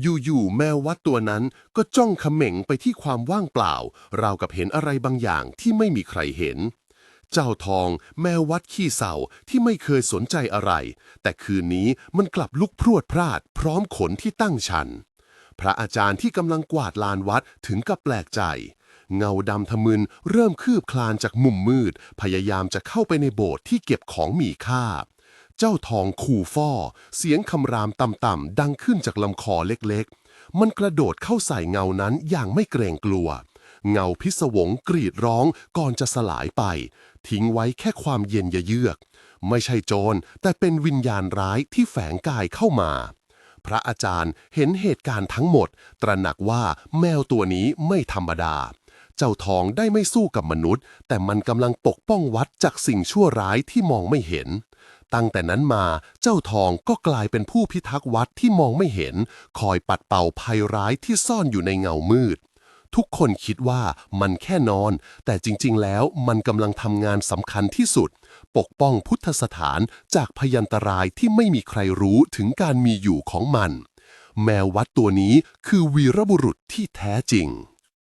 อยู่ๆแมววัดตัวนั้นก็จ้องเขม่งไปที่ความว่างเปล่า ราวกับเห็นอะไรบางอย่างที่ไม่มีใครเห็น เจ้าทองแมววัดขี้เศร้าที่ไม่เคยสนใจอะไร แต่คืนนี้มันกลับลุกพรวดพราด พร้อมขนที่ตั้งชัน พระอาจารย์ที่กำลังกวาดลานวัดถึงกับแปลกใจ เงาดำทะมึนเริ่มคืบคลานจากมุมมืด พยายามจะเข้าไปในโบสถ์ที่เก็บของมีค่า เจ้าทองขู่ฟ่อเสียงคำรามต่ำๆดังขึ้นจากลำคอเล็กๆ มันกระโดดเข้าใส่เงานั้นอย่างไม่เกรงกลัว เงาพิศวงกรีดร้องก่อนจะสลายไป ทิ้งไว้แค่ความเย็นยเยือก ไม่ใช่โจรแต่เป็นวิญญาณร้ายที่แฝงกายเข้ามา พระอาจารย์เห็นเหตุการณ์ทั้งหมด ตระหนักว่าแมวตัวนี้ไม่ธรรมดาเจ้าทองได้ไม่สู้กับมนุษย์ แต่มันกำลังปกป้องวัดจากสิ่งชั่วร้ายที่มองไม่เห็น ตั้งแต่นั้นมาเจ้าทองก็กลายเป็นผู้พิทักษ์วัดที่มองไม่เห็น คอยปัดเป่าภัยร้ายที่ซ่อนอยู่ในเงามืด ทุกคนคิดว่ามันแค่นอน แต่จริงๆ แล้วมันกำลังทำงานสำคัญที่สุด ปกป้องพุทธสถานจากพยันตรายที่ไม่มีใครรู้ถึงการมีอยู่ของมัน แมววัดตัวนี้คือวีรบุรุษที่แท้จริง